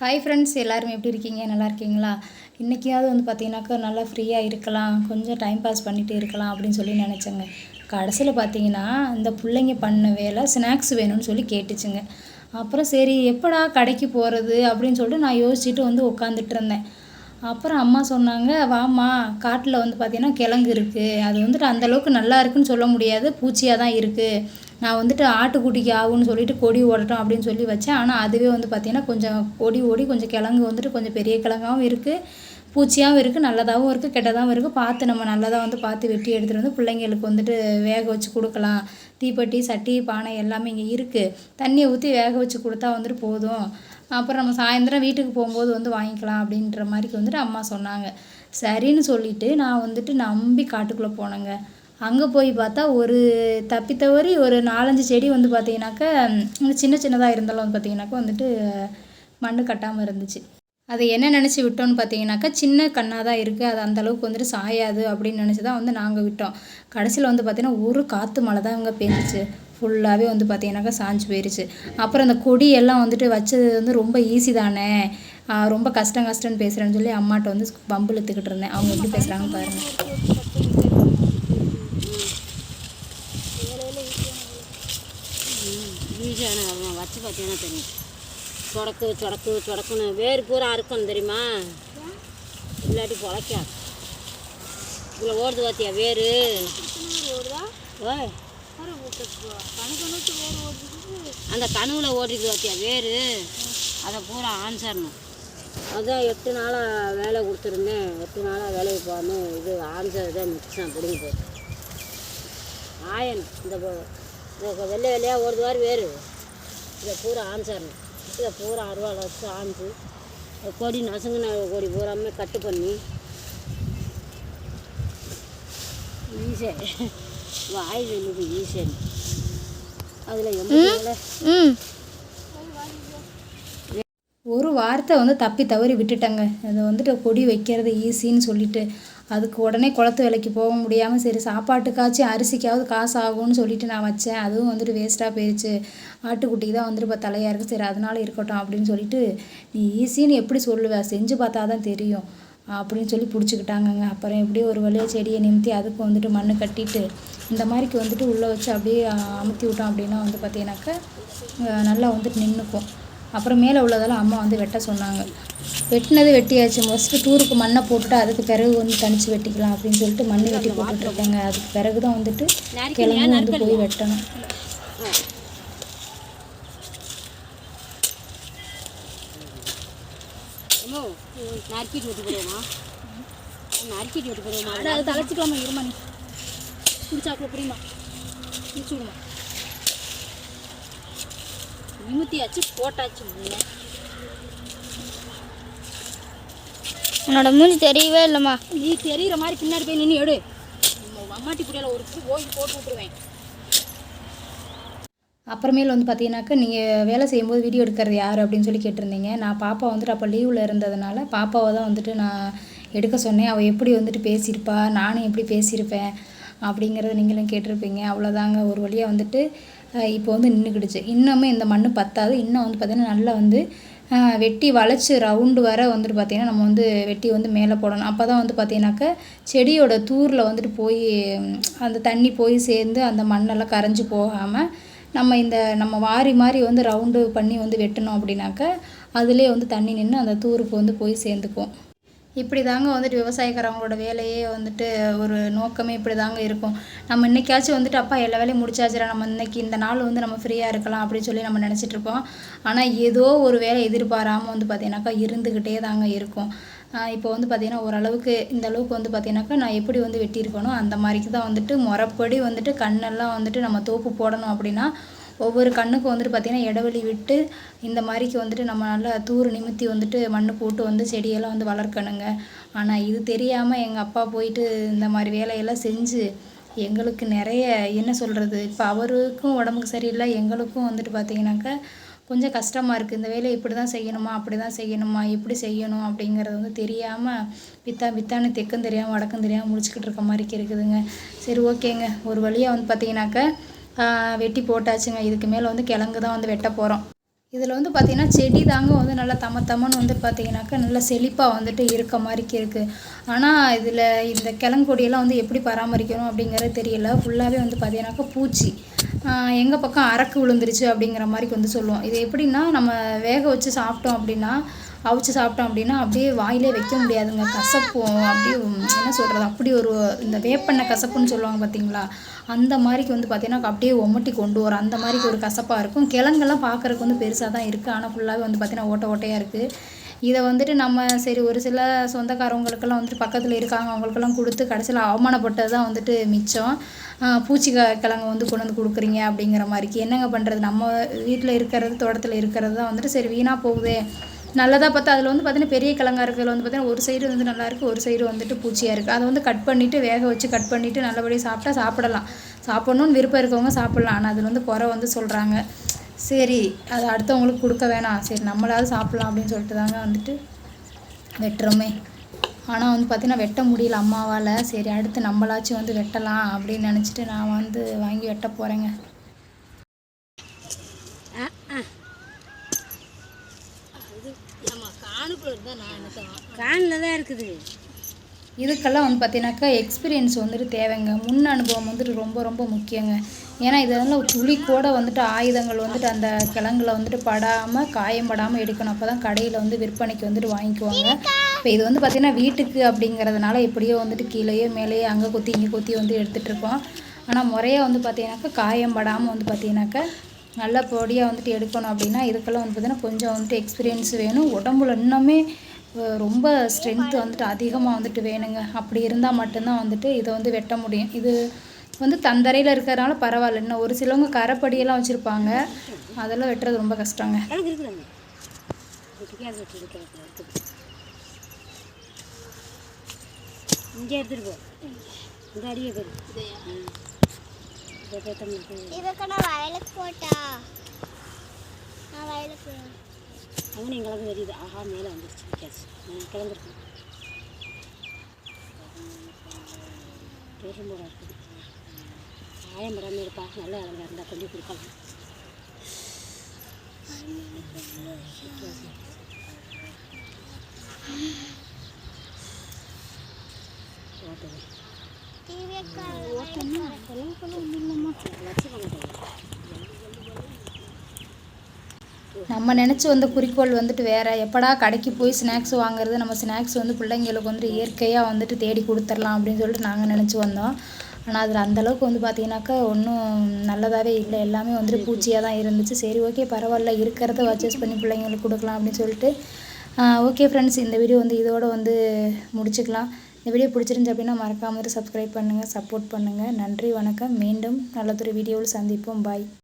Hi friends எல்லாரும் எப்படி இருக்கீங்க? நல்லா இருக்கீங்களா? இன்றைக்கியாவது வந்து பார்த்தீங்கன்னாக்கா நல்லா ஃப்ரீயாக இருக்கலாம். கொஞ்சம் டைம் பாஸ் பண்ணிகிட்டே இருக்கலாம் அப்படின்னு சொல்லி நினச்சேங்க. கடைசியில் பார்த்தீங்கன்னா இந்த பிள்ளைங்க பண்ண வேலை ஸ்நாக்ஸ் வேணும்னு சொல்லி கேட்டுச்சுங்க. அப்புறம் சரி எப்படா கடைக்கு போகிறது அப்படின்னு சொல்லிட்டு நான் யோசிச்சுட்டு வந்து உட்காந்துட்டு இருந்தேன். அப்புறம் அம்மா சொன்னாங்க வாம்மா காட்டில் வந்து பார்த்தீங்கன்னா கிழங்கு இருக்குது அது வந்துட்டு அந்தளவுக்கு நல்லா இருக்குன்னு சொல்ல முடியாது. பூச்சியாக தான் இருக்குது நான் வந்துட்டு ஆட்டுக்குட்டிக்கு ஆகும்னு சொல்லிட்டு கொடி ஓடட்டும் அப்படின்னு சொல்லி வச்சேன். ஆனால் அதுவே வந்து பார்த்திங்கன்னா கொஞ்சம் கொடி ஓடி கொஞ்சம் கிழங்கு வந்துட்டு கொஞ்சம் பெரிய கிழங்காவும் இருக்குது பூச்சியாகவும் இருக்குது நல்லதாகவும் இருக்குது கெட்டதாகவும் இருக்குது பார்த்து நம்ம நல்லதாக வந்து பார்த்து வெட்டி எடுத்துகிட்டு வந்து பிள்ளைங்களுக்கு வந்துட்டு வேக வச்சு கொடுக்கலாம். தீப்பெட்டி சட்டி பானை எல்லாமே இங்கே இருக்குது தண்ணியை ஊற்றி வேக வச்சு கொடுத்தா வந்துட்டு போதும். அப்புறம் நம்ம சாயந்தரம் வீட்டுக்கு போகும்போது வந்து வாங்கிக்கலாம் அப்படின்ற மாதிரிக்கு வந்துட்டு அம்மா சொன்னாங்க. சரின்னு சொல்லிவிட்டு நான் வந்துட்டு நம்பி காட்டுக்குள்ளே போனேங்க. அங்கே போய் பார்த்தா ஒரு தப்பி தவறி ஒரு நாலஞ்சு செடி வந்து பார்த்தீங்கன்னாக்கா சின்ன சின்னதாக இருந்தாலும் வந்து பார்த்தீங்கன்னாக்கா வந்துட்டு மண்ணு கட்டாமல் இருந்துச்சு. அதை என்ன நினச்சி விட்டோம்னு பார்த்தீங்கன்னாக்கா சின்ன கண்ணாக தான் இருக்குது அது அந்தளவுக்கு வந்துட்டு சாயாது அப்படின்னு நினச்சி தான் வந்து நாங்கள் விட்டோம். கடைசியில் வந்து பார்த்திங்கன்னா ஒரு காற்று மழை தான் அங்கே பெஞ்சிச்சு. ஃபுல்லாகவே வந்து பார்த்தீங்கன்னாக்கா சாஞ்சு போயிருச்சு. அப்புறம் அந்த கொடி எல்லாம் வந்துட்டு வச்சது வந்து ரொம்ப ஈஸி தானே? ரொம்ப கஷ்டம் கஷ்டம்னு பேசுகிறேன்னு சொல்லி அம்மாட்ட வந்து பம்பு இழுத்துக்கிட்டு இருந்தேன். அவங்க எப்படி பேசுகிறாங்க பாருங்கள் ஈஸியான வச்சு பார்த்தீங்கன்னா தெரியும். சொடக்கு சொடக்கு சொடக்குன்னு வேறு பூரா அறுக்கணும் தெரியுமா? இல்லாட்டி பொழைக்காது. இதில் ஓடுது பார்த்தியா வேறு அந்த கனவுல ஓடிருக்கு பார்த்தியா வேறு அதை பூரா ஆன்சரணும். அதான் எட்டு நாளாக வேலை கொடுத்துருந்தேன். எட்டு நாளாக வேலைக்கு போகாமல் இது ஆன்சர் தான் மிச்சம் பிடிங்கி போச்சு ஆயன் இந்த போ- வெள்ளை வெள்ளையாக ஓடுது மாதிரி வேறு இதை பூரா ஆன்சரணும் இதை பூரா அருவாள் வச்சு ஆஞ்சு கொடி நசுங்கின கொடி பூராமே கட்டு பண்ணி. ஈஸே வாய் சொல்லுது ஈஸேன்னு அதில் எண்பது ஒரு வார்த்தை வந்து தப்பி தவறி விட்டுட்டேங்க. அது வந்துட்டு கொடி வைக்கிறது ஈஸின்னு சொல்லிட்டு அதுக்கு உடனே குளத்து வேலைக்கு போக முடியாமல் சரி சாப்பாட்டுக்காச்சும் அரிசிக்காவது காசு ஆகும்னு சொல்லிட்டு நான் வச்சேன். அதுவும் வந்துட்டு வேஸ்ட்டாக போயிடுச்சு ஆட்டுக்குட்டிக்கு தான் வந்துட்டு இப்போ தலையாக இருக்குது சரி அதனால இருக்கட்டும் அப்படின்னு சொல்லிட்டு நீ ஈஸின்னு எப்படி சொல்லுவ? செஞ்சு பார்த்தா தான் தெரியும். அப்படின்னு சொல்லி பிடிச்சிக்கிட்டாங்கங்க. அப்புறம் எப்படியோ ஒரு வழியாக செடியை நிமித்தி அதுக்கு வந்துட்டு மண் கட்டிட்டு இந்த மாதிரிக்கு வந்துட்டு உள்ளே வச்சு அப்படியே அமுத்தி விட்டோம் அப்படின்னா வந்து பார்த்தீங்கன்னாக்கா நல்லா வந்துட்டு நின்றுக்கும் அப்புறம் மேலே உள்ளதெல்லாம் அம்மா வந்து வெட்ட சொன்னாங்க. வெட்டினது வெட்டியாச்சு. ஃபஸ்ட்டு டூருக்கு மண்ணை போட்டுட்டு அதுக்கு பிறகு வந்து தனிச்சு வெட்டிக்கலாம் அப்படின்னு சொல்லிட்டு மண்ணை வெட்டி போட்டுட்ருக்கேங்க அதுக்கு பிறகு தான் வந்துட்டு கிழங்கு வந்து போய் வெட்டணும். நறுக்கிட்டு விட்டு போடுவோமா? நறுக்கிட்டு விட்டு போடுவோமா? அது தலைச்சிக்கலாமா இருமா நீ? குடிச்சாக்குல புரியுமா? குடிச்சு விடுமா? நிமித்தியாச்சு போட்டாச்சு. உன்னோட மூஞ்சி தெரியவே இல்லைம்மா. நீ தெரியுற மாதிரி பின்னாடி போய் நின்று எடு. அம்மாட்டி புடியால ஒரு ஓங்கி போட்டு விட்டுருவேன். அப்புறமேல் வந்து பார்த்தீங்கன்னாக்கா நீங்கள் வேலை செய்யும்போது வீடியோ எடுக்கிறது யார் அப்படின்னு சொல்லி கேட்டிருந்தீங்க. நான் பாப்பா வந்துட்டு அப்போ லீவில் இருந்ததுனால பாப்பாவை தான் வந்துட்டு நான் எடுக்க சொன்னேன். அவள் எப்படி வந்துட்டு பேசியிருப்பா? நானும் எப்படி பேசியிருப்பேன்? அப்படிங்கிறத நீங்களும் கேட்டிருப்பீங்க. அவ்வளோதாங்க ஒரு வழியாக வந்துட்டு இப்போ வந்து நின்றுக்கிடுச்சு இன்னமும் இந்த மண் பத்தாது. இன்னும் வந்து பார்த்திங்கன்னா நல்லா வந்து வெட்டி வளைச்சி ரவுண்டு வர வந்துட்டு பார்த்தீங்கன்னா நம்ம வந்து வெட்டி வந்து மேலே போடணும். அப்போ தான் வந்து பார்த்தீங்கன்னாக்கா செடியோட தூரில் வந்துட்டு போய் அந்த தண்ணி போய் சேர்ந்து அந்த மண்ணெல்லாம் கரைஞ்சி போகாமல் நம்ம இந்த நம்ம வாரி மாதிரி வந்து ரவுண்டு பண்ணி வந்து வெட்டினோம் அப்படின்னாக்கா அதுலேயே வந்து தண்ணி நின்று அந்த தூருக்கு வந்து போய் சேர்ந்துக்கும். இப்படி தாங்க வந்துட்டு விவசாயக்காரவங்களோட வேலையே வந்துட்டு ஒரு நோக்கமே இப்படி தாங்க இருக்கும். நம்ம இன்னைக்காச்சும் வந்துட்டு அப்பா எல்லா வேலையும் முடிச்சாச்சுடா நம்ம இன்றைக்கி இந்த நாள் வந்து நம்ம ஃப்ரீயாக இருக்கலாம் அப்படின்னு சொல்லி நம்ம நினச்சிட்ருப்போம் ஆனால் ஏதோ ஒரு வேலை எதிர்பாராமல் வந்து பார்த்தீங்கன்னாக்கா இருந்துக்கிட்டே தாங்க இருக்கும். இப்போ வந்து பார்த்திங்கன்னா ஓரளவுக்கு இந்த அளவுக்கு வந்து பார்த்திங்கனாக்கா நான் எப்படி வந்து வெட்டியிருக்கணும் அந்த மாதிரிக்கு தான் வந்துட்டு முறைப்படி வந்துட்டு கண்ணெல்லாம் வந்துட்டு நம்ம தோப்பு போடணும் அப்படின்னா ஒவ்வொரு கண்ணுக்கும் வந்துட்டு பார்த்திங்கன்னா இடைவெளி விட்டு இந்த மாதிரிக்கு வந்துட்டு நம்ம நல்லா தூர் நிமித்தி வந்துட்டு மண் போட்டு வந்து செடியெல்லாம் வந்து வளர்க்கணுங்க. ஆனால் இது தெரியாமல் எங்கள் அப்பா போயிட்டு இந்த மாதிரி வேலையெல்லாம் செஞ்சு எங்களுக்கு நிறைய என்ன சொல்கிறது இப்போ அவருக்கும் உடம்புக்கு சரியில்லை எங்களுக்கும் வந்துட்டு பார்த்திங்கனாக்கா கொஞ்சம் கஷ்டமாக இருக்குது இந்த வேலையை இப்படி தான் செய்யணுமா அப்படி தான் செய்யணுமா எப்படி செய்யணும் அப்படிங்கிறது வந்து தெரியாமல் பித்தா பித்தானு தெக்கும் தெரியாமல் வடக்கும் தெரியாமல் முடிச்சுக்கிட்டு இருக்க மாதிரி இருக்குதுங்க. சரி ஓகேங்க. ஒரு வழியாக வந்து பார்த்தீங்கன்னாக்கா வெட்டி போட்டாச்சுங்க. இதுக்கு மேலே வந்து கிழங்கு தான் வந்து வெட்ட போகிறோம் இதில் வந்து பார்த்திங்கன்னா செடி தாங்க வந்து நல்லா தம தமன்னு வந்து பார்த்திங்கனாக்கா நல்லா செழிப்பாக வந்துட்டு இருக்க மாதிரிக்கு இருக்குது ஆனால் இதில் இந்த கிழங்கொடியெல்லாம் வந்து எப்படி பராமரிக்கணும் அப்படிங்கிறது தெரியல. ஃபுல்லாகவே வந்து பார்த்திங்கனாக்கா பூச்சி. எங்கள் பக்கம் அரக்கு விழுந்துருச்சு அப்படிங்கிற மாதிரி வந்து சொல்லுவோம். இது எப்படின்னா நம்ம வேக வச்சு சாப்பிட்டோம் அப்படின்னா அவிச்சு சாப்பிட்டோம் அப்படின்னா அப்படியே வாயிலே வைக்க முடியாதுங்க. கசப்பும் அப்படியே என்ன சொல்கிறது அப்படி ஒரு இந்த வேப்பெண்ணெய் கசப்புன்னு சொல்லுவாங்க பார்த்தீங்களா அந்த மாதிரிக்கு வந்து பார்த்தீங்கன்னா அப்படியே ஒமட்டி கொண்டு வரும். அந்த மாதிரிக்கு ஒரு கசப்பாக இருக்கும். கிழங்கெல்லாம் பார்க்குறக்கு வந்து பெருசாக தான் இருக்குது ஆனால் ஃபுல்லாகவே வந்து பார்த்தீங்கன்னா ஓட்டை ஓட்டையாக இருக்குது இதை வந்துட்டு நம்ம சரி ஒரு சில சொந்தக்காரவங்களுக்கெல்லாம் வந்துட்டு பக்கத்தில் இருக்காங்க. அவங்களுக்கெல்லாம் கொடுத்து கடைசியில் அவமானப்பட்டது தான் வந்துட்டு மிச்சம். பூச்சி க கிழங்கு வந்து கொண்டு வந்து கொடுக்குறீங்க அப்படிங்கிற மாதிரிக்கு. என்னங்க பண்ணுறது நம்ம வீட்டில் இருக்கிறது தோட்டத்தில் இருக்கிறது தான் வந்துட்டு சரி வீணாக போகுதே. நல்லதாக பார்த்தா அதில் வந்து பார்த்திங்கன்னா பெரிய கிழங்கா இருக்கிறதுல வந்து பார்த்திங்கன்னா ஒரு சைடு வந்து நல்லா இருக்குது ஒரு சைடு வந்துட்டு பூச்சியாக இருக்குது அதை வந்து கட் பண்ணிவிட்டு வேக வச்சு கட் பண்ணிவிட்டு நல்லபடியாக சாப்பிட்டா சாப்பிடலாம். சாப்பிட்ணுன்னு விருப்பம் இருக்கவங்க சாப்பிட்லாம். ஆனால் அதில் வந்து குறை வந்து சொல்கிறாங்க சரி அது அடுத்தவங்களுக்கு கொடுக்க வேணாம். சரி நம்மளாவது சாப்பிட்லாம் அப்படின்னு சொல்லிட்டு தாங்க வந்துட்டு வெட்டுறோமே. ஆனால் வந்து பார்த்திங்கன்னா வெட்ட முடியல அம்மாவால். சரி அடுத்து நம்மளாச்சும் வந்து வெட்டலாம் அப்படின்னு நினச்சிட்டு நான் வந்து வாங்கி வெட்ட போகிறேங்க கானில் தான் இருக்குது. இதுக்கெல்லாம் வந்து பார்த்தீங்கன்னாக்கா எக்ஸ்பீரியன்ஸ் வந்துட்டு தேவைங்க. முன் அனுபவம் வந்துட்டு ரொம்ப ரொம்ப முக்கியங்க. ஏன்னா இதெல்லாம் துளி கூட வந்துட்டு ஆயுதங்கள் வந்துட்டு அந்த கிழங்குல வந்துட்டு படாமல் காயம் படாமல் எடுக்கணும். அப்போ தான் கடையில் வந்து விற்பனைக்கு வந்துட்டு வாங்கிக்குவாங்க. இப்போ இது வந்து பார்த்திங்கன்னா வீட்டுக்கு அப்படிங்கிறதுனால எப்படியோ வந்துட்டு கீழேயோ மேலேயோ அங்கே கொத்தி இங்கே கொத்தி வந்து எடுத்துகிட்ருக்கோம் ஆனால் முறையாக வந்து பார்த்தீங்கன்னாக்கா காயம் படாமல் வந்து பார்த்தீங்கன்னாக்கா நல்ல பொடியாக வந்துட்டு எடுக்கணும் அப்படின்னா இதுக்கெல்லாம் வந்து பார்த்தீங்கன்னா கொஞ்சம் வந்துட்டு எக்ஸ்பீரியன்ஸ் வேணும். உடம்புல இன்னுமே ரொம்ப ஸ்ட்ரென்த்து வந்துட்டு அதிகமாக வந்துட்டு வேணுங்க. அப்படி இருந்தால் மட்டும்தான் வந்துட்டு இதை வந்து வெட்ட முடியும். இது வந்து தந்தரையில் இருக்கிறதுனால பரவாயில்ல. இன்னும் ஒரு சிலவங்க கரைப்படியெல்லாம் வச்சுருப்பாங்க. அதெல்லாம் வெட்டுறது ரொம்ப கஷ்டங்க. இங்கே எடுத்துகிட்டு போ. இந்த அடியே பேர் இதுக்கு நான் வயலுக்கு போட்டா. நான் வயலுக்கு அவனு எங்களுக்கு தெரியுது. ஆஹா மேலே வந்துருச்சு. வித்தியாசு கிளம்பிருக்கு பெரும்போட இருக்குது. ஆயம் படாமல் இருப்பா. நல்ல இறங்க இருந்தால் கொஞ்சம் கொடுக்கலாம். ஓட்டுது நம்ம நினச்சி வந்த குறிக்கோள் வந்துட்டு வேறு. எப்படா கடைக்கு போய் ஸ்நாக்ஸ் வாங்குறது? நம்ம ஸ்நாக்ஸ் வந்து பிள்ளைங்களுக்கு வந்துட்டு இயற்கையாக வந்துட்டு தேடி கொடுத்துர்லாம் அப்படின்னு சொல்லிட்டு நாங்கள் நினச்சி வந்தோம். ஆனால் அதில் அந்தளவுக்கு வந்து பார்த்தீங்கன்னாக்கா ஒன்றும் நல்லதாகவே இல்லை. எல்லாமே வந்துட்டு பூச்சியாக தான் இருந்துச்சு. சரி ஓகே பரவாயில்ல. இருக்கிறத பர்ச்சேஸ் பண்ணி பிள்ளைங்களுக்கு கொடுக்கலாம் அப்படின்னு சொல்லிட்டு ஓகே ஃப்ரெண்ட்ஸ் இந்த வீடியோ வந்து இதோடு வந்து முடிச்சுக்கலாம். இந்த வீடியோ பிடிச்சிருந்து அப்படின்னா மறக்காமல் சப்ஸ்கிரைப் பண்ணுங்கள் சப்போர்ட் பண்ணுங்கள் நன்றி வணக்கம். மீண்டும் நல்லதொரு வீடியோவில் சந்திப்போம். பாய்